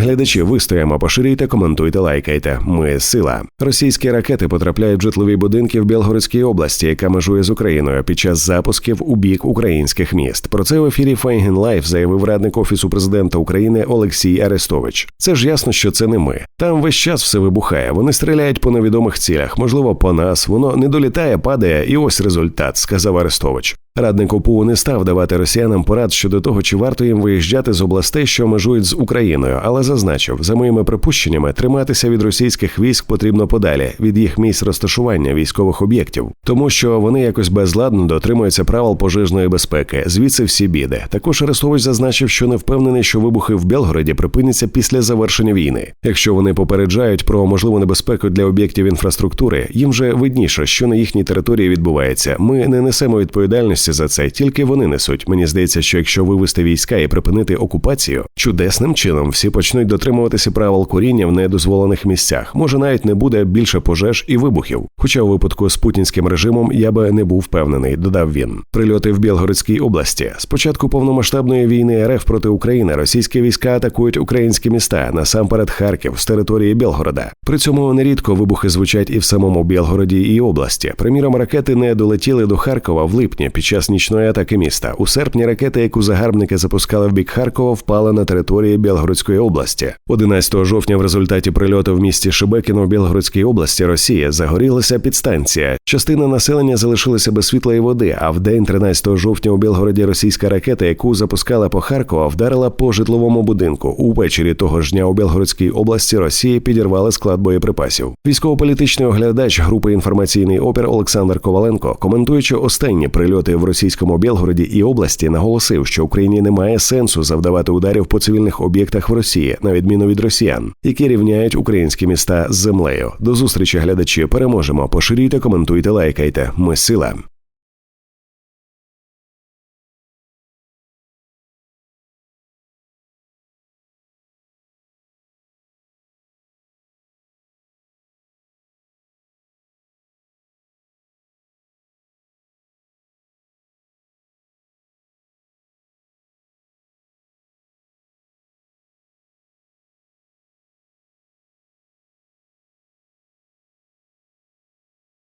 Глядачі вистоїмо, поширюйте, коментуйте, лайкайте. Ми сила. Російські ракети потрапляють в житлові будинки в Білгородській області, яка межує з Україною під час запусків у бік українських міст. Про це в ефірі Файген Лайф заявив радник офісу президента України Олексій Арестович. Це ж ясно, що це не ми. Там весь час все вибухає. Вони стріляють по невідомих цілях, можливо, по нас. Воно не долітає, падає, і ось результат, сказав Арестович. Радник ОПУ не став давати росіянам порад щодо того, чи варто їм виїжджати з областей, що межують з Україною, але зазначив, за моїми припущеннями, триматися від російських військ потрібно подалі від їх місць розташування військових об'єктів, тому що вони якось безладно дотримуються правил пожежної безпеки. Звідси всі біди. Також Арестович зазначив, що не впевнений, що вибухи в Белгороді припиняться після завершення війни. Якщо вони попереджають про можливу небезпеку для об'єктів інфраструктури, їм вже видніше, що на їхній території відбувається. Ми не несемо відповідальності за це, тільки вони несуть. Мені здається, що якщо вивести війська і припинити окупацію, чудесним чином всі почнуть дотримуватися правил куріння в недозволених місцях. Може, навіть не буде більше пожеж і вибухів. Хоча у випадку з путінським режимом я би не був впевнений, додав він. Прильоти в Білгородській області. Спочатку повномасштабної війни РФ проти України російські війська атакують українські міста, насамперед Харків з території Білгорода. При цьому нерідко вибухи звучать і в самому Білгороді і області. Приміром, ракети не долетіли до Харкова в липні під час нічної атаки міста. У серпні ракета, яку загарбники запускали в бік Харкова, впала на території Білгородської області. 11 жовтня в результаті прильоту в місті Шебекіно в Білгородській області Росії загорілася підстанція. Частина населення залишилася без світла і води. А в день 13 жовтня у Білгороді російська ракета, яку запускала по Харкова, вдарила по житловому будинку. Увечері того ж дня у Білгородській області Росії підірвали склад боєприпасів. Військово-політичний оглядач групи інформаційний опір Олександр Коваленко, коментуючи останні прильоти в російському Білгороді і області, наголосив, що Україні немає сенсу завдавати ударів по цивільних об'єктах в Росії, на відміну від росіян, які рівняють українські міста з землею. До зустрічі глядачі переможемо. Поширюйте, коментуйте, лайкайте. Ми сила.